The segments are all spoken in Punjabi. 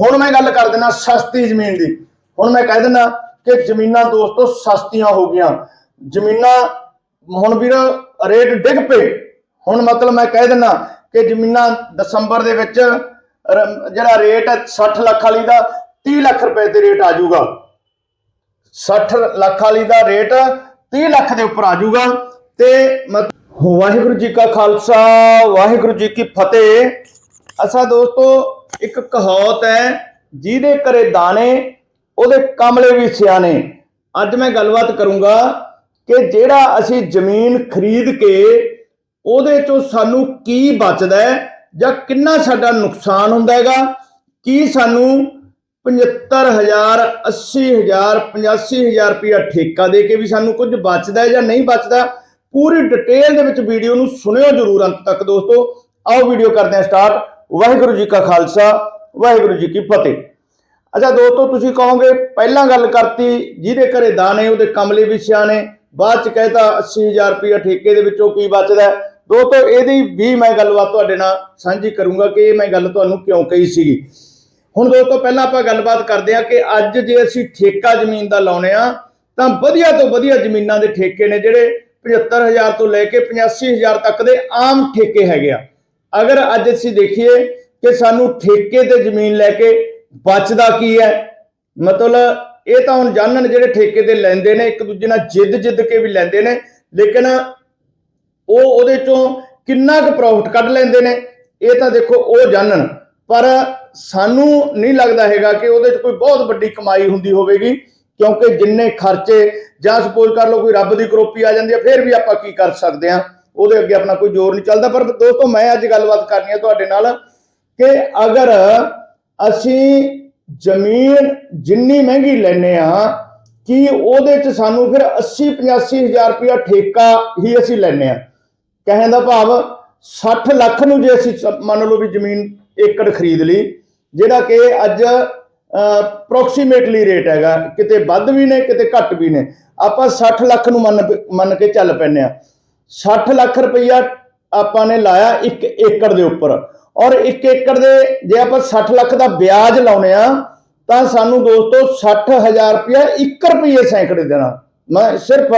ਹੁਣ ਮੈਂ ਗੱਲ ਕਰ ਦਿੰਦਾ ਸਸਤੀ ਜ਼ਮੀਨ ਦੀ। ਹੁਣ ਮੈਂ ਕਹਿ ਦਿੰਦਾ ਕਿ ਜ਼ਮੀਨਾਂ ਦੋਸਤੋ ਸਸਤੀਆਂ ਹੋ ਗਈਆਂ। ਜ਼ਮੀਨਾਂ ਹੁਣ ਵੀਰ ਰੇਟ ਡਿੱਗ ਪਏ। ਹੁਣ ਮਤਲਬ ਮੈਂ ਕਹਿ ਦਿੰਦਾ ਕਿ ਜ਼ਮੀਨਾਂ ਦਸੰਬਰ ਦੇ ਵਿੱਚ ਜਿਹੜਾ ਰੇਟ ਹੈ 60 ਲੱਖ ਵਾਲੀ ਦਾ 30 ਲੱਖ ਰੁਪਏ ਤੇ ਰੇਟ ਆ ਜਾਊਗਾ। 60 ਲੱਖ ਵਾਲੀ ਦਾ ਰੇਟ 30 ਲੱਖ ਦੇ ਉੱਪਰ ਆ ਜਾਊਗਾ ਤੇ ਮਤ- ਵਾਹਿਗੁਰੂ ਜੀ ਕਾ ਖਾਲਸਾ, ਵਾਹਿਗੁਰੂ ਜੀ ਕੀ ਫਤਿਹ। ਅਸਾ ਦੋਸਤੋ, ਇੱਕ ਕਹਾਵਤ ਹੈ, ਜਿਹਦੇ ਘਰੇ ਦਾਣੇ, ਉਹਦੇ ਕਮਲੇ ਵੀ ਸਿਆਣੇ। ਅੱਜ ਮੈਂ ਗੱਲਬਾਤ ਕਰੂੰਗਾ ਕਿ ਜਿਹੜਾ ਅਸੀਂ ਜ਼ਮੀਨ ਖਰੀਦ ਕੇ ਉਹਦੇ ਚੋਂ ਸਾਨੂੰ ਕੀ ਬਚਦਾ ਹੈ ਜਾਂ ਕਿੰਨਾ ਸਾਡਾ ਨੁਕਸਾਨ ਹੁੰਦਾ ਹੈਗਾ, ਕੀ ਸਾਨੂੰ 75000 80000 85000 ਰੁਪਇਆ ਠੇਕਾ ਦੇ ਕੇ ਵੀ ਸਾਨੂੰ ਕੁਝ ਬਚਦਾ ਹੈ ਜਾਂ ਨਹੀਂ ਬਚਦਾ, ਪੂਰੀ ਡਿਟੇਲ ਦੇ ਵਿੱਚ ਵੀਡੀਓ ਨੂੰ ਸੁਣਿਓ ਜਰੂਰ ਅੰਤ ਤੱਕ ਦੋਸਤੋ। ਆਓ ਵੀਡੀਓ ਕਰਦੇ ਹਾਂ ਸਟਾਰਟ ਵਾਹਿਗੁਰੂ ਜੀ ਕਾ ਖਾਲਸਾ, ਵਾਹਿਗੁਰੂ ਜੀ ਕੀ ਫਤਿਹ। ਅੱਛਾ, ਦੋਸਤੋ, ਤੁਸੀਂ ਕਹੋਗੇ, ਪਹਿਲਾਂ ਗੱਲ ਕਰਤੀ, ਜਿਹਦੇ ਘਰੇ ਦਾਣੇ, ਉਹਦੇ ਕਮਲੇ ਵੀ ਸਿਆਣੇ, ਬਾਅਦ ਚ ਕਹਿਤਾ 80000 ਰੁਪਇਆ ਠੇਕੇ ਦੇ ਵਿੱਚੋਂ ਕੀ ਬਚਦਾ ਦੋਸਤੋ, ਇਹਦੀ ਵੀ ਮੈਂ ਗੱਲਬਾਤ ਤੁਹਾਡੇ ਨਾਲ ਸਾਂਝੀ ਕਰੂੰਗਾ ਕਿ ਇਹ ਮੈਂ ਗੱਲ ਤੁਹਾਨੂੰ ਕਿਉਂ ਕਹੀ ਸੀਗੀ। ਹੁਣ ਦੋਸਤੋ, ਪਹਿਲਾਂ ਆਪਾਂ ਗੱਲਬਾਤ ਕਰਦੇ ਹਾਂ ਕਿ ਅੱਜ ਜੇ ਅਸੀਂ ਠੇਕਾ ਜ਼ਮੀਨ ਦਾ ਲਾਉਣੇ ਆ ਤਾਂ ਵਧੀਆ ਤੋਂ ਵਧੀਆ ਜ਼ਮੀਨਾਂ ਦੇ ਠੇਕੇ ਨੇ ਜਿਹੜੇ 75000 ਤੋਂ ਲੈ ਕੇ 85000 ਤੱਕ ਦੇ ਆਮ ਠੇਕੇ ਹੈਗੇ ਆ। ਅਗਰ ਅੱਜ ਅਸੀਂ ਦੇਖੀਏ ਕਿ ਸਾਨੂੰ ਠੇਕੇ ਤੇ ਜ਼ਮੀਨ ਲੈ ਕੇ ਬਚਦਾ ਕੀ ਹੈ? ਮਤਲਬ ਇਹ ਤਾਂ ਹੁਣ ਜਾਣਨ ਜਿਹੜੇ ਠੇਕੇ ਤੇ ਲੈਂਦੇ ਨੇ, ਇੱਕ ਦੂਜੇ ਨਾਲ ਜਿੱਦ ਜਿੱਦ ਕੇ ਵੀ ਲੈਂਦੇ ਨੇ, ਲੇਕਿਨ ਉਹ ਉਹਦੇ ਚੋਂ ਕਿੰਨਾ ਕੁ ਪ੍ਰੋਫਿਟ ਕੱਢ ਲੈਂਦੇ ਨੇ, ਇਹ ਤਾਂ ਦੇਖੋ ਉਹ ਜਾਣਨ। ਪਰ ਸਾਨੂੰ ਨਹੀਂ ਲੱਗਦਾ ਹੈਗਾ ਕਿ ਉਹਦੇ 'ਚ ਕੋਈ ਬਹੁਤ ਵੱਡੀ ਕਮਾਈ ਹੁੰਦੀ ਹੋਵੇਗੀ, ਕਿਉਂਕਿ ਜਿੰਨੇ ਖਰਚੇ ਜਾਂ ਸਪੋਜ਼ ਕਰ ਲਓ ਕੋਈ ਰੱਬ ਦੀ ਕਰੋਪੀ ਆ ਜਾਂਦੀ ਹੈ, ਫਿਰ ਵੀ ਆਪਾਂ ਕੀ ਕਰ ਸਕਦੇ ਹਾਂ? ਉਹਦੇ ਅੱਗੇ ਆਪਣਾ ਕੋਈ ਜ਼ੋਰ ਨਹੀਂ ਚੱਲਦਾ। ਪਰ ਦੋਸਤੋ, ਮੈਂ ਅੱਜ ਗੱਲਬਾਤ ਕਰਨੀ ਹੈ ਤੁਹਾਡੇ ਨਾਲ ਕਿ ਅਗਰ ਅਸੀਂ ਜ਼ਮੀਨ ਜਿੰਨੀ ਮਹਿੰਗੀ ਲੈਨੇ ਆ, ਕਿ ਉਹਦੇ 'ਚ ਸਾਨੂੰ ਫਿਰ 80 85 ਹਜ਼ਾਰ ਰੁਪਇਆ ਠੇਕਾ ਹੀ ਅਸੀਂ ਲੈਨੇ ਆ? ਕਹਿਣ ਦਾ ਭਾਵ 60 ਲੱਖ ਨੂੰ ਜੇ ਅਸੀਂ ਮੰਨ ਲਓ ਵੀ ਜ਼ਮੀਨ ਏਕੜ ਖਰੀਦ ਲਈ, ਜਿਹੜਾ ਕਿ ਅੱਜ ਅਪਰੋਕਸੀਮੇਟਲੀ ਰੇਟ ਹੈਗਾ, ਕਿਤੇ ਵੱਧ ਵੀ ਨੇ, ਕਿਤੇ ਘੱਟ ਵੀ ਨੇ। ਆਪਾਂ 60 ਲੱਖ ਨੂੰ ਮੰਨ ਮੰਨ ਕੇ ਚੱਲ ਪੈਨੇ ਆ। 60 ਲੱਖ ਰੁਪਈਆ ਆਪਾਂ ਨੇ ਲਾਇਆ 1 ਏਕੜ ਦੇ ਉੱਪਰ। ਔਰ 1 ਏਕੜ ਦੇ ਜੇ ਆਪਾਂ 60 ਲੱਖ ਦਾ ਵਿਆਜ ਲਾਉਨੇ ਆ, ਤਾਂ ਸਾਨੂੰ ਦੋਸਤੋ 60000 ਰੁਪਇਆ 1 ਰੁਪਏ ਸੈਂਕੜੇ ਦੇਣਾ। ਮੈਂ ਸਿਰਫ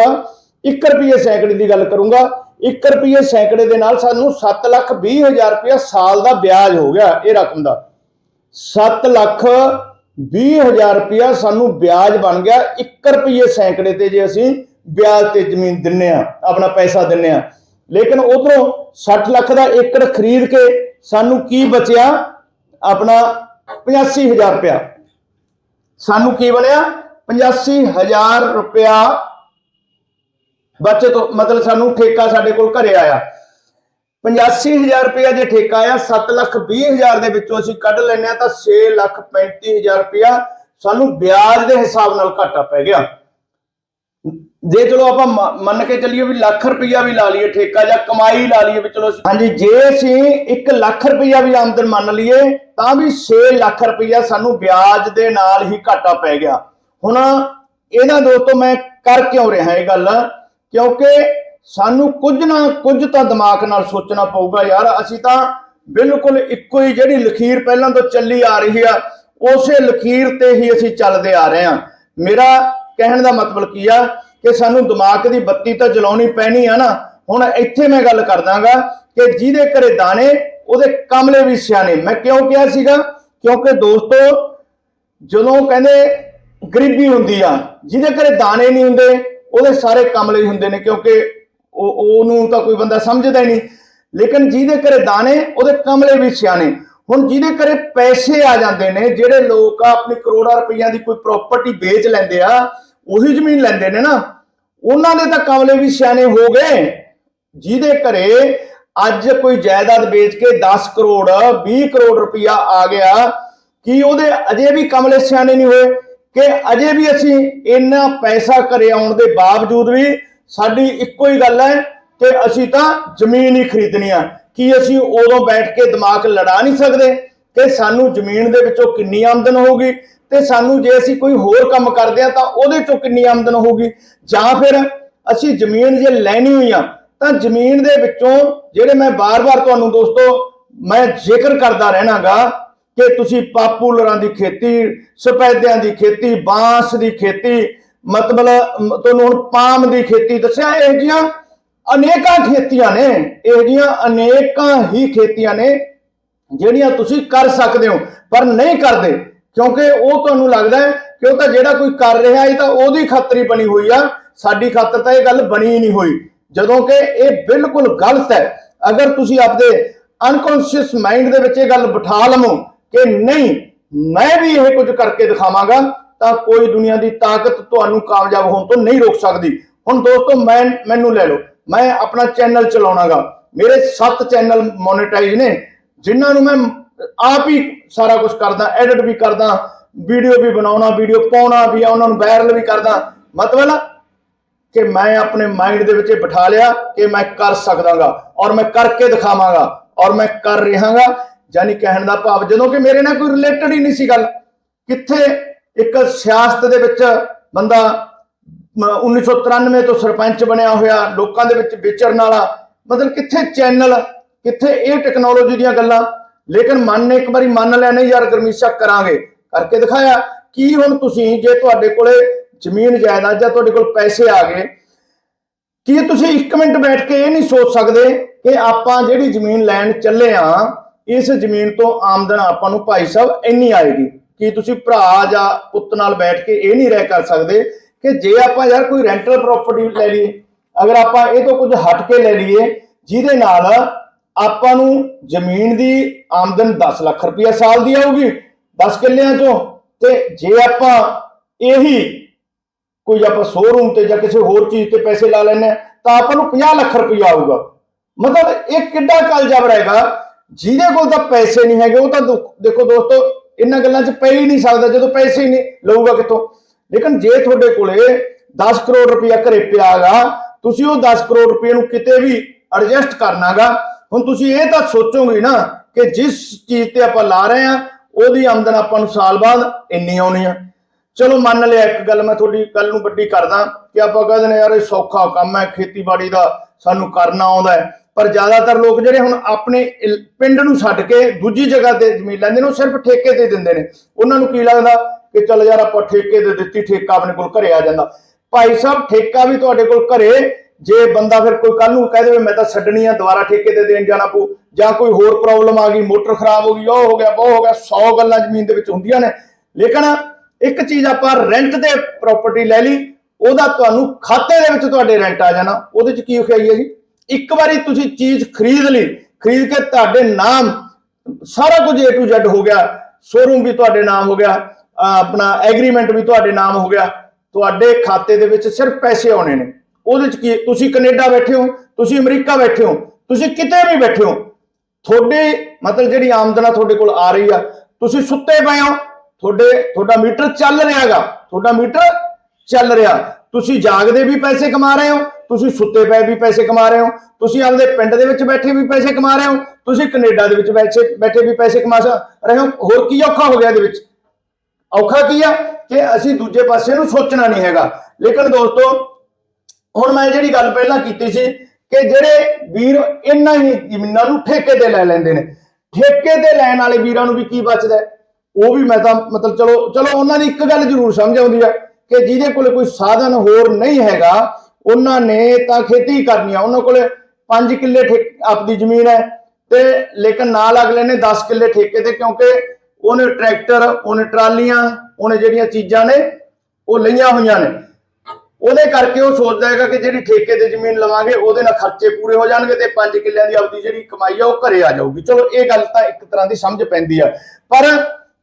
1 ਰੁਪਏ ਸੈਂਕੜੇ ਦੀ ਗੱਲ ਕਰੂੰਗਾ। 1 ਰੁਪਏ ਸੈਂਕੜੇ ਦੇ ਨਾਲ ਸਾਨੂੰ 7 ਲੱਖ 20 ਹਜ਼ਾਰ ਰੁਪਇਆ ਸਾਲ ਦਾ ਵਿਆਜ ਹੋ ਗਿਆ ਇਹ ਰਕਮ ਦਾ। 7 ਲੱਖ 20 ਹਜ਼ਾਰ ਰੁਪਇਆ ਸਾਨੂੰ ਵਿਆਜ ਬਣ ਗਿਆ 1 ਰੁਪਏ ਸੈਂਕੜੇ ਤੇ ਜੇ ਅਸੀਂ ਵਿਆਜ ਤੇ ਜ਼ਮੀਨ ਦਿੰਨੇ ਆ, ਆਪਣਾ ਪੈਸਾ ਦਿੰਨੇ ਆ। ਲੇਕਿਨ ਉਧਰੋਂ 60 ਲੱਖ ਦਾ ਏਕੜ ਖਰੀਦ ਕੇ ਸਾਨੂੰ ਕੀ ਬਚਿਆ? ਆਪਣਾ 85000 ਰੁਪਇਆ। ਸਾਨੂੰ ਕੀ ਬਣਿਆ? 85000 ਰੁਪਇਆ। ਬਚਤ ਮਤਲਬ ਸਾਨੂੰ ਠੇਕਾ ਸਾਡੇ ਕੋਲ ਘਰੇ ਆਇਆ। 85000 ਰੁਪਇਆ ਜੇ ਠੇਕਾ ਆਇਆ 7 ਲੱਖ 20 ਹਜ਼ਾਰ ਦੇ ਵਿੱਚੋਂ ਅਸੀਂ ਕੱਢ ਲੈਨੇ ਆ ਤਾਂ 6 ਲੱਖ 35000 ਰੁਪਇਆ ਸਾਨੂੰ ਵਿਆਜ ਦੇ ਹਿਸਾਬ ਨਾਲ ਘਾਟਾ ਪੈ ਗਿਆ। ਜੇ ਚਲੋ ਆਪਾਂ ਮੰਨ ਕੇ ਚੱਲੀਏ ਵੀ ਲੱਖ ਰੁਪਈਆ ਵੀ ਲਾ ਲਈਏ ਠੇਕਾ ਜਾਂ ਕਮਾਈ ਲਾ ਲਈਏ ਵੀ ਚਲੋ ਹਾਂਜੀ, ਜੇ ਅਸੀਂ 1 ਲੱਖ ਰੁਪਈਆ ਵੀ ਆਮਦਨ ਮੰਨ ਲਈਏ, ਤਾਂ ਵੀ 6 ਲੱਖ ਰੁਪਈਆ ਸਾਨੂੰ ਵਿਆਜ ਦੇ ਨਾਲ ਹੀ ਘਾਟਾ ਪੈ ਗਿਆ। ਹੁਣ ਇਹਦਾ ਦੋਸਤੋ ਮੈਂ ਕਰ ਕਿਉਂ ਰਿਹਾ ਇਹ ਗੱਲ? ਕਿਉਂਕਿ ਸਾਨੂੰ ਕੁਝ ਨਾ ਕੁਝ ਤਾਂ ਦਿਮਾਗ ਨਾਲ ਸੋਚਣਾ ਪਊਗਾ ਯਾਰ, ਅਸੀਂ ਤਾਂ ਬਿਲਕੁਲ ਇੱਕੋ ਹੀ ਜਿਹੜੀ ਲਖੀਰ ਪਹਿਲਾਂ ਤੋਂ ਚੱਲੀ ਆ ਰਹੀ ਆ, ਉਸੇ ਲਖੀਰ ਤੇ ਹੀ ਅਸੀਂ ਚੱਲਦੇ ਆ ਰਹੇ ਹਾਂ। ਮੇਰਾ ਕਹਿਣ ਦਾ ਮਤਲਬ ਕੀ ਆ? ਕਿ ਸਾਨੂੰ ਦਿਮਾਗ ਦੀ ਬੱਤੀ ਤਾਂ ਜਲਾਉਣੀ ਪੈਣੀ ਆ ਨਾ। ਹੁਣ ਇੱਥੇ ਮੈਂ ਗੱਲ ਕਰਦਾਗਾ ਕਿ ਜਿਹਦੇ ਘਰੇ ਦਾਣੇ, ਉਹਦੇ ਕਮਲੇ ਵੀ ਸਿਆਣੇ। ਮੈਂ ਕਿਉਂ ਕਿਹਾ ਸੀਗਾ? ਕਿਉਂਕਿ ਦੋਸਤੋ, ਜਦੋਂ ਕਹਿੰਦੇ ਗਰੀਬੀ ਹੁੰਦੀ ਆ, ਜਿਹਦੇ ਘਰੇ ਦਾਣੇ ਨਹੀਂ ਹੁੰਦੇ, ਉਹਦੇ ਸਾਰੇ ਕਮਲੇ ਹੁੰਦੇ ਨੇ, ਕਿਉਂਕਿ ਉਹ ਉਹਨੂੰ ਤਾਂ ਕੋਈ ਬੰਦਾ ਸਮਝਦਾ ਹੀ ਨਹੀਂ। ਲੇਕਿਨ ਜਿਹਦੇ ਘਰੇ ਦਾਣੇ, ਉਹਦੇ ਕਮਲੇ ਵੀ ਸਿਆਣੇ। ਹੁਣ ਜਿਹਦੇ ਘਰੇ ਪੈਸੇ ਆ ਜਾਂਦੇ ਨੇ, ਜਿਹੜੇ ਲੋਕ ਆ, ਆਪਣੀ ਕਰੋੜਾਂ ਰੁਪਈਆਂ ਦੀ ਕੋਈ ਪ੍ਰਾਪਰਟੀ ਵੇਚ ਲੈਂਦੇ ਆ ਉਹੀ ਜ਼ਮੀਨ ਲੈਂਦੇ ਨੇ ਨਾ। ਉਹਨਾਂ ਦੇ ਤਾਂ ਕਮਲੇ ਵੀ ਸਿਆਣੇ ਹੋ ਗਏ। ਜਿਹਦੇ ਘਰੇ ਅੱਜ ਕੋਈ ਜਾਇਦਾਦ ਵੇਚ ਕੇ 10 ਕਰੋੜ 20 ਕਰੋੜ ਰੁਪਇਆ ਆ ਗਿਆ, ਕੀ ਉਹਦੇ ਅਜੇ ਵੀ ਕਮਲੇ ਸਿਆਣੇ ਨਹੀਂ ਹੋਏ? ਕਿ ਅਜੇ ਵੀ ਅਸੀਂ ਇੰਨਾ ਪੈਸਾ ਘਰੇ ਆਉਣ ਦੇ ਬਾਵਜੂਦ ਵੀ ਸਾਡੀ ਇੱਕੋ ਹੀ ਗੱਲ ਹੈ ਕਿ ਅਸੀਂ ਤਾਂ ਜ਼ਮੀਨ ਹੀ ਖਰੀਦਣੀ ਆ। ਕੀ ਅਸੀਂ ਉਦੋਂ ਬੈਠ ਕੇ ਦਿਮਾਗ ਲੜਾ ਨਹੀਂ ਸਕਦੇ ਕਿ ਸਾਨੂੰ ਜ਼ਮੀਨ ਦੇ ਵਿੱਚੋਂ ਕਿੰਨੀ ਆਮਦਨ ਹੋਊਗੀ? ਤੇ ਸਾਨੂੰ ਜੇ ਅਸੀਂ ਕੋਈ ਹੋਰ ਕੰਮ ਕਰਦੇ ਆ ਤਾਂ ਉਹਦੇ ਚੋਂ ਕਿੰਨੀ ਆਮਦਨ ਹੋਊਗੀ? ਜਾਂ ਫਿਰ ਅਸੀਂ ਜ਼ਮੀਨ ਜੇ ਲੈਣੀ ਹੋਈ ਆ, ਤਾਂ ਜ਼ਮੀਨ ਦੇ ਵਿੱਚੋਂ ਜਿਹੜੇ ਮੈਂ ਬਾਰ-ਬਾਰ ਤੁਹਾਨੂੰ ਦੋਸਤੋ ਮੈਂ ਜ਼ਿਕਰ ਕਰਦਾ ਰਹਿਣਾਗਾ ਕਿ ਤੁਸੀਂ ਪਾਪੂਲਰਾਂ ਦੀ ਖੇਤੀ, ਸਪੈਦਿਆਂ ਦੀ ਖੇਤੀ, ਬਾਂਸ ਦੀ ਖੇਤੀ ਮਤਲਬ ਤੁਹਾਨੂੰ ਹੁਣ ਪਾਮ ਦੀ ਖੇਤੀ ਦੱਸਿਆ, ਇਹ ਜੀਆਂ ਅਨੇਕਾਂ ਖੇਤੀਆਂ ਨੇ, ਇਹ ਜੀਆਂ ਅਨੇਕਾਂ ਹੀ ਖੇਤੀਆਂ ਨੇ, ਜਿਹੜੀਆਂ ਤੁਸੀਂ ਕਰ ਸਕਦੇ ਹੋ, ਪਰ ਨਹੀਂ ਕਰਦੇ। ਕਿਉਂਕਿ ਉਹ ਤੁਹਾਨੂੰ ਲੱਗਦਾ ਹੈ ਕਿ ਉਹ ਤਾਂ ਜਿਹੜਾ ਕੋਈ ਕਰ ਰਿਹਾ ਇਹ ਤਾਂ ਉਹਦੀ ਖਾਤਰ ਬਣੀ ਹੋਈ ਆ। ਸਾਡੀ ਖਾਤਰ ਤਾਂ ਇਹ ਗੱਲ ਬਣੀ ਹੀ ਨਹੀਂ ਹੋਈ। ਜਦੋਂ ਕਿ ਇਹ ਬਿਲਕੁਲ ਗਲਤ ਹੈ। ਅਗਰ ਤੁਸੀਂ ਆਪਦੇ ਅਨਕੌਂਸ਼ੀਅਸ ਮਾਈਂਡ ਦੇ ਵਿੱਚ ਇਹ ਗੱਲ ਬਿਠਾ ਲਵੋ ਕਿ ਨਹੀਂ, ਮੈਂ ਵੀ ਇਹ ਕੁਝ ਕਰਕੇ ਦਿਖਾਵਾਂਗਾ, ਤਾਂ ਕੋਈ ਦੁਨੀਆ ਦੀ ਤਾਕਤ ਤੁਹਾਨੂੰ ਕਾਮਯਾਬ ਹੋਣ ਤੋਂ ਨਹੀਂ ਰੋਕ ਸਕਦੀ। ਹੁਣ ਦੋਸਤੋ, ਮੈਂ, ਮੈਨੂੰ ਲੈ ਲਓ। ਮੈਂ ਆਪਣਾ ਚੈਨਲ ਚਲਾਉਣਾਗਾ। ਮੇਰੇ 7 ਚੈਨਲ ਮੋਨੇਟਾਈਜ਼ ਨੇ, ਜਿਨ੍ਹਾਂ ਨੂੰ ਮੈਂ ਆਪ ਹੀ ਸਾਰਾ ਕੁਝ ਕਰਦਾ ਐਡਿਟ ਵੀ ਕਰਦਾ ਵੀਡੀਓ ਵੀ ਬਣਾਉਣਾ ਵੀਡੀਓ ਪਾਉਣਾ ਵੀ ਆ, ਉਹਨਾਂ ਨੂੰ ਵਾਇਰਲ ਵੀ ਕਰਦਾ। ਮਤਲਬ ਕਿ ਮੈਂ ਆਪਣੇ ਮਾਈਂਡ ਦੇ ਵਿੱਚ ਬਿਠਾ ਲਿਆ ਕਿ ਮੈਂ ਕਰ ਸਕਦਾਗਾ ਔਰ ਮੈਂ ਕਰਕੇ ਦਿਖਾਵਾਂਗਾ ਔਰ ਮੈਂ ਕਰ ਰਹਾਗਾ। ਯਾਨੀ ਕਹਿਣ ਦਾ ਭਾਵ, ਜਦੋਂ ਕਿ ਮੇਰੇ ਨਾਲ ਕੋਈ ਰਿਲੇਟਡ ਹੀ ਨਹੀਂ ਸੀ ਗੱਲ, ਕਿੱਥੇ ਇੱਕ ਸਿਆਸਤ ਦੇ ਵਿੱਚ ਬੰਦਾ ਮ- 1993 ਤੋਂ ਸਰਪੰਚ ਬਣਿਆ ਹੋਇਆ, ਲੋਕਾਂ ਦੇ ਵਿੱਚ ਵਿਚਰਨ ਵਾਲਾ, ਮਤਲਬ ਕਿੱਥੇ ਚੈਨਲ ਕਿੱਥੇ ਇਹ ਟੈਕਨੋਲੋਜੀ ਦੀਆਂ ਗੱਲਾਂ ਲੇਕਿਨ ਮਨ ਨੇ ਇੱਕ ਵਾਰੀ ਮੰਨ ਲਿਆ, ਨਹੀਂ ਯਾਰ ਗਰਮੀਸ਼ਾ ਕਰਾਂਗੇ। ਕਰਕੇ ਦਿਖਾਇਆ, ਕੀ ਹੁਣ ਤੁਸੀਂ ਜੇ ਤੁਹਾਡੇ ਕੋਲੇ ਜ਼ਮੀਨ ਜਾਇਦਾਦ ਜਾਂ ਤੁਹਾਡੇ ਕੋਲ ਪੈਸੇ ਆ ਗਏ, ਕੀ ਤੁਸੀਂ ਇੱਕ ਮਿੰਟ ਬੈਠ ਕੇ ਇਹ ਨਹੀਂ ਸੋਚ ਸਕਦੇ ਕਿ ਆਪਾਂ ਜਿਹੜੀ ਜ਼ਮੀਨ ਲੈਣ ਚੱਲੇ ਆ, ਇਸ ਜ਼ਮੀਨ ਤੋਂ ਆਮਦਨ ਆਪਾਂ ਨੂੰ ਭਾਈ ਸਾਹਿਬ ਇੰਨੀ ਆਏਗੀ। ਕੀ ਤੁਸੀਂ ਭਰਾ ਜਾਂ ਪੁੱਤ ਨਾਲ ਬੈਠ ਕੇ ਇਹ ਨਹੀਂ ਰਹਿ ਕਰ ਸਕਦੇ ਕਿ ਜੇ ਆਪਾਂ ਯਾਰ ਕੋਈ ਰੈਂਟਲ ਪ੍ਰਾਪਰਟੀ ਲੈ ਲਈਏ, ਅਗਰ ਆਪਾਂ ਇਹ ਤੋਂ ਕੁਝ ਹਟ ਕੇ ਲੈ ਲਈਏ, ਜਿਹਦੇ ਨਾਲ ਆਪਾਂ ਨੂੰ ਜ਼ਮੀਨ ਦੀ ਆਮਦਨ 10 ਲੱਖ ਰੁਪਇਆ ਸਾਲ ਦੀ ਆਊਗੀ 10 ਕਿੱਲਿਆਂ ਚੋਂ। ਤੇ ਜੇ ਆਪਾਂ ਇਹੀ ਕੋਈ ਆਪਾਂ ਸ਼ੋਰੂਮ ਤੇ ਜਾਂ ਕਿਸੇ ਹੋਰ ਚੀਜ਼ ਤੇ ਪੈਸੇ ਲਾ ਲੈਣੇ ਆ, ਤਾਂ ਆਪਾਂ ਨੂੰ 50 ਲੱਖ ਰੁਪਇਆ ਆਊਗਾ। ਮਤਲਬ ਇਹ ਕਿੱਡਾ ਕਾਲਜਬਰ ਹੈਗਾ। ਜਿਹਦੇ ਕੋਲ ਤਾਂ ਪੈਸੇ ਨਹੀਂ ਹੈਗੇ ਉਹ ਤਾਂ ਦੁ- ਦੇਖੋ ਦੋਸਤੋ ਇਹਨਾਂ ਗੱਲਾਂ 'ਚ ਪੈ ਹੀ ਨਹੀਂ ਸਕਦਾ ਜਦੋਂ ਪੈਸੇ ਹੀ ਨਹੀਂ ਲਊਗਾ ਕਿੱਥੋਂ? ਲੇਕਿਨ ਜੇ ਤੁਹਾਡੇ ਕੋਲੇ 10 ਕਰੋੜ ਰੁਪਇਆ ਘਰੇ ਪਿਆਗਾ ਤੁਸੀਂ ਉਹ 10 ਕਰੋੜ ਰੁਪਏ ਨੂੰ ਕਿਤੇ ਵੀ ਐਡਜਸਟ ਕਰਨਾਗਾ ਹੁਣ ਤੁਸੀਂ ਇਹ ਤਾਂ ਸੋਚੋਗੇ ਨਾ ਕਿ ਜਿਸ ਚੀਜ਼ ਤੇ ਆਪਾਂ ਲਾ ਰਹੇ ਆ ਉਹਦੀ ਆਮਦਨ ਆਪਾਂ ਨੂੰ ਸਾਲ ਬਾਅਦ ਇੰਨੀ ਆਉਣੀ ਆ। ਚਲੋ ਮੰਨ ਲਿਆ ਇੱਕ ਗੱਲ ਮੈਂ ਤੁਹਾਡੀ ਗੱਲ ਨੂੰ ਵੱਡੀ ਕਰਦਾ ਕਿ ਆਪਾਂ ਕਹਿੰਦੇ ਨੇ ਯਾਰ ਇਹ ਸੌਖਾ ਕੰਮ ਹੈ, ਖੇਤੀਬਾੜੀ ਦਾ ਸਾਨੂੰ ਕਰਨਾ ਆਉਂਦਾ ਹੈ। ਪਰ ਜ਼ਿਆਦਾਤਰ ਲੋਕ ਜਿਹੜੇ ਹੁਣ ਆਪਣੇ ਪਿੰਡ ਨੂੰ ਛੱਡ ਕੇ ਦੂਜੀ ਜਗ੍ਹਾ ਤੇ ਜ਼ਮੀਨ ਲੈਂਦੇ ਨੇ, ਉਹ ਸਿਰਫ ਠੇਕੇ ਤੇ ਦਿੰਦੇ ਨੇ। ਉਹਨਾਂ ਨੂੰ ਕੀ ਲੱਗਦਾ ਕਿ ਚੱਲ ਯਾਰ ਆਪਾਂ ਠੇਕੇ ਤੇ ਦਿੱਤੀ, ਠੇਕਾ ਆਪਣੇ ਕੋਲ ਘਰੇ ਆ ਜਾਂਦਾ। ਭਾਈ ਸਾਹਿਬ, ਠੇਕਾ ਵੀ ਤੁਹਾਡੇ ਕੋਲ ਘਰੇ ਜੇ ਬੰਦਾ ਫਿਰ ਕੋਈ ਕੱਲ ਨੂੰ ਕਹਿ ਦੇਵੇ, ਮੈਂ ਤਾਂ ਛੱਡਣੀ ਆ, ਦੁਬਾਰਾ ਠੇਕੇ ਤੇ ਦੇਣ ਜਾਣਾ ਪਊ। ਜਾਂ ਕੋਈ ਹੋਰ ਪ੍ਰੋਬਲਮ ਆ ਗਈ, ਮੋਟਰ ਖਰਾਬ ਹੋ ਗਈ, ਉਹ ਹੋ ਗਿਆ, ਉਹ ਹੋ ਗਿਆ 100 ਗੱਲਾਂ ਜ਼ਮੀਨ ਦੇ ਵਿੱਚ ਹੁੰਦੀਆਂ ਨੇ। ਲੇਕਿਨ ਇੱਕ ਚੀਜ਼ ਆਪਾਂ ਰੈਂਟ ਤੇ ਪ੍ਰਾਪਰਟੀ ਲੈ ਲਈ, ਉਹਦਾ ਤੁਹਾਨੂੰ ਖਾਤੇ ਦੇ ਵਿੱਚ ਤੁਹਾਡੇ ਰੈਂਟ ਆ ਜਾਣਾ। ਉਹਦੇ ਚ ਕੀ ਖਿਆਈ ਹੈ ਜੀ? ਇੱਕ ਵਾਰੀ ਤੁਸੀਂ ਚੀਜ਼ ਖਰੀਦ ਲਈ, ਖਰੀਦ ਕੇ ਤੁਹਾਡੇ ਨਾਮ, ਸਾਰਾ ਕੁਝ A to Z ਹੋ ਗਿਆ। ਸ਼ੋਰੂਮ ਵੀ ਤੁਹਾਡੇ ਨਾਮ ਹੋ ਗਿਆ ਆਪਣਾ ਐਗਰੀਮੈਂਟ ਵੀ ਤੁਹਾਡੇ ਨਾਮ ਹੋ ਗਿਆ। ਤੁਹਾਡੇ ਖਾਤੇ ਦੇ ਵਿੱਚ ਸਿਰਫ ਪੈਸੇ ਆਉਣੇ ਨੇ। ਉਹਦੇ ਚ ਕੀ ਤੁਸੀਂ ਕੈਨੇਡਾ ਬੈਠੇ ਹੋ, ਤੁਸੀਂ ਅਮਰੀਕਾ ਬੈਠੇ ਹੋ, ਤੁਸੀਂ ਕਿਤੇ ਵੀ ਬੈਠੇ ਹੋ, ਤੁਹਾਡੇ ਮਤਲਬ ਜਿਹੜੀ ਆਮਦਨ ਤੁਹਾਡੇ ਕੋਲ ਆ ਰਹੀ ਆ, ਤੁਸੀਂ ਸੁੱਤੇ ਪਏ ਹੋ, ਤੁਹਾਡੇ, ਤੁਹਾਡਾ ਮੀਟਰ ਚੱਲ ਰਿਹਾਗਾ ਤੁਹਾਡਾ ਮੀਟਰ ਚੱਲ ਰਿਹਾ। ਤੁਸੀਂ ਜਾਗਦੇ ਵੀ ਪੈਸੇ ਕਮਾ ਰਹੇ ਹੋ, ਤੁਸੀਂ ਸੁੱਤੇ ਪਏ ਵੀ ਪੈਸੇ ਕਮਾ ਰਹੇ ਹੋ, ਤੁਸੀਂ ਆਪਦੇ ਪਿੰਡ ਦੇ ਵਿੱਚ ਬੈਠੇ ਵੀ ਪੈਸੇ ਕਮਾ ਰਹੇ ਹੋ, ਤੁਸੀਂ ਕੈਨੇਡਾ ਦੇ ਵਿੱਚ ਬੈਠੇ ਬੈਠੇ ਵੀ ਪੈਸੇ ਕਮਾ ਸ- ਰਹੇ ਹੋ। ਹੋਰ ਕੀ ਔਖਾ ਹੋ ਗਿਆ ਇਹਦੇ ਵਿੱਚ? ਔਖਾ ਕੀ ਆ? ਕਿ ਅਸੀਂ ਦੂਜੇ ਪਾਸੇ ਨੂੰ ਸੋਚਣਾ ਨਹੀਂ ਹੈਗਾ। ਲੇਕਿਨ ਦੋਸਤੋ ਹੁਣ ਮੈਂ ਜਿਹੜੀ ਗੱਲ ਪਹਿਲਾਂ ਕੀਤੀ ਸੀ ਕਿ ਜਿਹੜੇ ਵੀਰ ਇਹਨਾਂ ਹੀ ਜ਼ਮੀਨਾਂ ਨੂੰ ਠੇਕੇ ਤੇ ਲੈ ਲੈਂਦੇ ਨੇ, ਠੇਕੇ ਤੇ ਲੈਣ ਵਾਲੇ ਵੀਰਾਂ ਨੂੰ ਵੀ ਕੀ ਬਚਦਾ ਉਹ ਵੀ ਮੈਂ ਤਾਂ ਮਤਲਬ ਚਲੋ ਚਲੋ ਉਹਨਾਂ ਦੀ ਇੱਕ ਗੱਲ ਜ਼ਰੂਰ ਸਮਝ ਆਉਂਦੀ ਹੈ ਕਿ ਜਿਹਦੇ ਕੋਲ ਕੋਈ ਸਾਧਨ ਹੋਰ ਨਹੀਂ ਹੈਗਾ, ਉਹਨਾਂ ਨੇ ਤਾਂ ਖੇਤੀ ਕਰਨੀ ਆ। ਉਹਨਾਂ ਕੋਲੇ 5 ਕਿੱਲੇ ਠੇਕ, ਆਪਦੀ ਜ਼ਮੀਨ ਹੈ ਤੇ ਲੇਕਿਨ ਨਾਲ ਅਗਲੇ ਨੇ 10 ਕਿੱਲੇ ਠੇਕੇ ਤੇ ਕਿਉਂਕਿ ਉਹਨੇ ਟਰੈਕਟਰ, ਉਹਨੇ ਟਰਾਲੀਆਂ, ਉਹਨੇ ਜਿਹੜੀਆਂ ਚੀਜ਼ਾਂ ਨੇ, ਉਹ ਲਈਆਂ ਹੋਈਆਂ ਨੇ। ਉਹਦੇ ਕਰਕੇ ਉਹ ਸੋਚਦਾ ਹੈਗਾ ਕਿ ਜਿਹੜੀ ਠੇਕੇ ਤੇ ਜ਼ਮੀਨ ਲਵਾਂਗੇ, ਉਹਦੇ ਨਾਲ ਖਰਚੇ ਪੂਰੇ ਹੋ ਜਾਣਗੇ ਤੇ 5 ਕਿੱਲਿਆਂ ਦੀ ਆਪਦੀ ਜਿਹੜੀ ਕਮਾਈ ਆ, ਉਹ ਘਰੇ ਆ ਜਾਊਗੀ। ਚਲੋ, ਇਹ ਗੱਲ ਤਾਂ ਇੱਕ ਤਰ੍ਹਾਂ ਦੀ ਸਮਝ ਪੈਂਦੀ ਆ। ਪਰ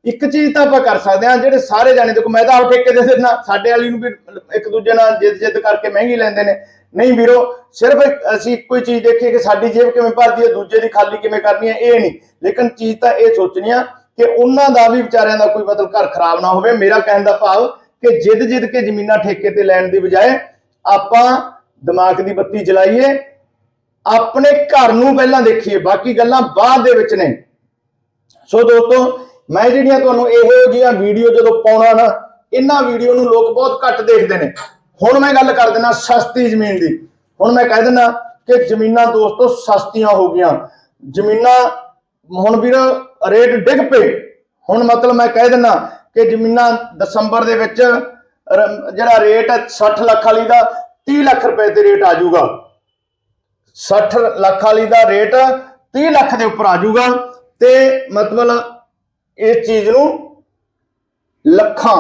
ਇੱਕ ਚੀਜ਼ ਤਾਂ ਆਪਾਂ ਕਰ ਸਕਦੇ ਹਾਂ, ਜਿਹੜੇ ਸਾਰੇ ਜਾਣੇ, ਦੇਖੋ ਮੈਂ ਤਾਂ ਆਪ ਠੇਕੇ ਦੇ ਨਾਲ, ਸਾਡੇ ਵਾਲੀ ਨੂੰ ਵੀ ਇੱਕ ਦੂਜੇ ਨਾਲ ਜਿੱਦ ਜਿੱਦ ਕਰਕੇ ਮਹਿੰਗੀ ਲੈਂਦੇ ਨੇ। ਨਹੀਂ ਵੀਰੋ, ਸਿਰਫ ਅਸੀਂ ਇੱਕੋ ਹੀ ਚੀਜ਼ ਦੇਖੀਏ ਕਿ ਸਾਡੀ ਜੇਬ ਕਿਵੇਂ ਭਰਦੀ ਹੈ ਦੂਜੇ ਦੀ ਖਾਲੀ ਕਿਵੇਂ ਕਰਨੀ ਹੈ ਇਹ ਨਹੀਂ। ਲੇਕਿਨ ਚੀਜ਼ ਤਾਂ ਇਹ ਸੋਚਣੀ ਆ ਕਿ ਉਹਨਾਂ ਦਾ ਵੀ ਵਿਚਾਰਿਆਂ ਦਾ ਕੋਈ ਮਤਲਬ ਘਰ ਖਰਾਬ ਨਾ ਹੋਵੇ, ਮੇਰਾ ਕਹਿਣ ਦਾ ਭਾਵ ਕਿ ਜਿੱਦ ਜਿੱਦ ਕੇ ਜ਼ਮੀਨਾਂ ਠੇਕੇ ਤੇ ਲੈਣ ਦੀ ਬਜਾਏ ਆਪਾਂ ਦਿਮਾਗ ਦੀ ਬੱਤੀ ਜਲਾਈਏ, ਆਪਣੇ ਘਰ ਨੂੰ ਪਹਿਲਾਂ ਦੇਖੀਏ, ਬਾਕੀ ਗੱਲਾਂ ਬਾਅਦ ਦੇ ਵਿੱਚ ਨੇ। ਸੋ ਦੋਸਤੋ, ਮੈਂ ਜਿਹੜੀਆਂ ਤੁਹਾਨੂੰ ਇਹੋ ਜਿਹੀਆਂ ਵੀਡੀਓ ਜਦੋਂ ਪਾਉਣਾ ਨਾ, ਇਹਨਾਂ ਵੀਡੀਓ ਨੂੰ ਲੋਕ ਬਹੁਤ ਘੱਟ ਦੇਖਦੇ ਨੇ। ਹੁਣ ਮੈਂ ਗੱਲ ਕਰ ਦਿੰਦਾ ਸਸਤੀ ਜ਼ਮੀਨ ਦੀ। ਹੁਣ ਮੈਂ ਕਹਿ ਦਿੰਦਾ ਕਿ ਜ਼ਮੀਨਾਂ ਦੋਸਤੋ ਸਸਤੀਆਂ ਹੋ ਗਈਆਂ। ਜ਼ਮੀਨਾਂ, ਹੁਣ ਵੀਰ, ਰੇਟ ਡਿੱਗ ਪਏ। ਹੁਣ ਮਤਲਬ ਮੈਂ ਕਹਿ ਦਿੰਦਾ ਕਿ ਜ਼ਮੀਨਾਂ ਦਸੰਬਰ ਦੇ ਵਿੱਚ ਜਿਹੜਾ ਰੇਟ ਹੈ 60 ਲੱਖ ਵਾਲੀ ਦਾ 30 ਲੱਖ ਰੁਪਏ ਤੇ ਰੇਟ ਆ ਜਾਊਗਾ। 60 ਲੱਖ ਵਾਲੀ ਦਾ ਰੇਟ 30 ਲੱਖ ਦੇ ਉੱਪਰ ਆ ਜਾਊਗਾ ਤੇ ਮਤਲਬ ਇਸ ਚੀਜ਼ ਨੂੰ ਲੱਖਾਂ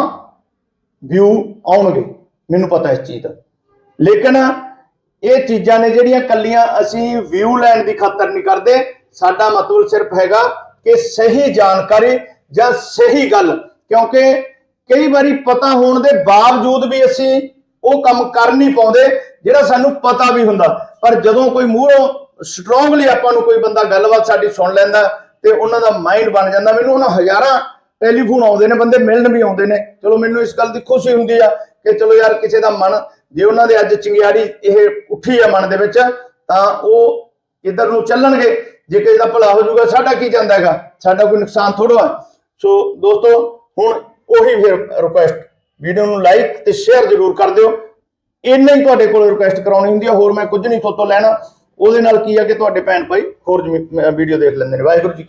ਵਿਊ ਆਉਣਗੇ। ਮੈਨੂੰ ਪਤਾ ਇਸ ਚੀਜ਼ ਦਾ। ਲੇਕਿਨ ਇਹ ਚੀਜ਼ਾਂ ਨੇ ਜਿਹੜੀਆਂ ਕੱਲੀਆਂ ਅਸੀਂ ਵਿਊ ਲੈਣ ਦੀ ਖਾਤਰ ਨਹੀਂ ਕਰਦੇ। ਸਾਡਾ ਮਤਲਬ ਸਿਰਫ ਹੈਗਾ ਕਿ ਸਹੀ ਜਾਣਕਾਰੀ ਜਾਂ ਸਹੀ ਗੱਲ ਕਿਉਂਕਿ ਕਈ ਵਾਰੀ ਪਤਾ ਹੋਣ ਦੇ ਬਾਵਜੂਦ ਵੀ ਅਸੀਂ ਉਹ ਕੰਮ ਕਰ ਨਹੀਂ ਪਾਉਂਦੇ, ਜਿਹੜਾ ਸਾਨੂੰ ਪਤਾ ਵੀ ਹੁੰਦਾ। ਪਰ ਜਦੋਂ ਕੋਈ ਮੂਹਰੋਂ ਸਟਰੋਂਗਲੀ ਆਪਾਂ ਨੂੰ ਕੋਈ ਬੰਦਾ ਗੱਲਬਾਤ ਸਾਡੀ ਸੁਣ ਲੈਂਦਾ ਤੇ ਉਹਨਾਂ ਦਾ ਮਾਈਂਡ ਬਣ ਜਾਂਦਾ। ਮੈਨੂੰ ਉਹਨਾਂ ਹਜ਼ਾਰਾਂ ਟੈਲੀਫੋਨ ਆਉਂਦੇ ਨੇ, ਬੰਦੇ ਮਿਲਣ ਵੀ ਆਉਂਦੇ ਨੇ। ਚਲੋ ਮੈਨੂੰ ਇਸ ਗੱਲ ਦੀ ਖੁਸ਼ੀ ਹੁੰਦੀ ਆ ਕਿ ਚਲੋ ਯਾਰ ਕਿਸੇ ਦਾ ਮਨ, ਜੇ ਉਹਨਾਂ ਦੇ ਅੱਜ ਚਿੰਗਿਆੜੀ ਇਹ ਉੱਠੀ ਆ ਮਨ ਦੇ ਵਿੱਚ, ਤਾਂ ਉਹ ਇਧਰ ਨੂੰ ਚੱਲਣਗੇ? ਜੇ ਕਿਸੇ ਦਾ ਭਲਾ ਹੋ ਜਾਊਗਾ, ਸਾਡਾ ਕੀ ਜਾਂਦਾ ਹੈਗਾ? ਸਾਡਾ ਕੋਈ ਨੁਕਸਾਨ ਥੋੜਾ ਹੈ ਸੋ ਦੋਸਤੋ ਹੁਣ ਉਹੀ ਫਿਰ ਰਿਕੁਐਸਟ ਵੀਡੀਓ ਨੂੰ ਲਾਈਕ ਤੇ ਸ਼ੇਅਰ ਜ਼ਰੂਰ ਕਰ ਦਿਓ। ਇੰਨਾ ਹੀ ਤੁਹਾਡੇ ਕੋਲ ਰਿਕੁਐਸਟ ਕਰਾਉਣੀ ਹੁੰਦੀ ਹੈ ਹੋਰ ਮੈਂ ਕੁਝ ਨਹੀਂ ਤੁਹਾਡੇ ਤੋਂ ਲੈਣਾ। ਉਹਦੇ ਨਾਲ ਕੀ ਆ ਕਿ ਤੁਹਾਡੇ ਭੈਣ ਭਾਈ ਹੋਰ ਵੀਡੀਓ ਦੇਖ ਲੈਂਦੇ ਨੇ। ਵਾਹਿਗੁਰੂ ਜੀ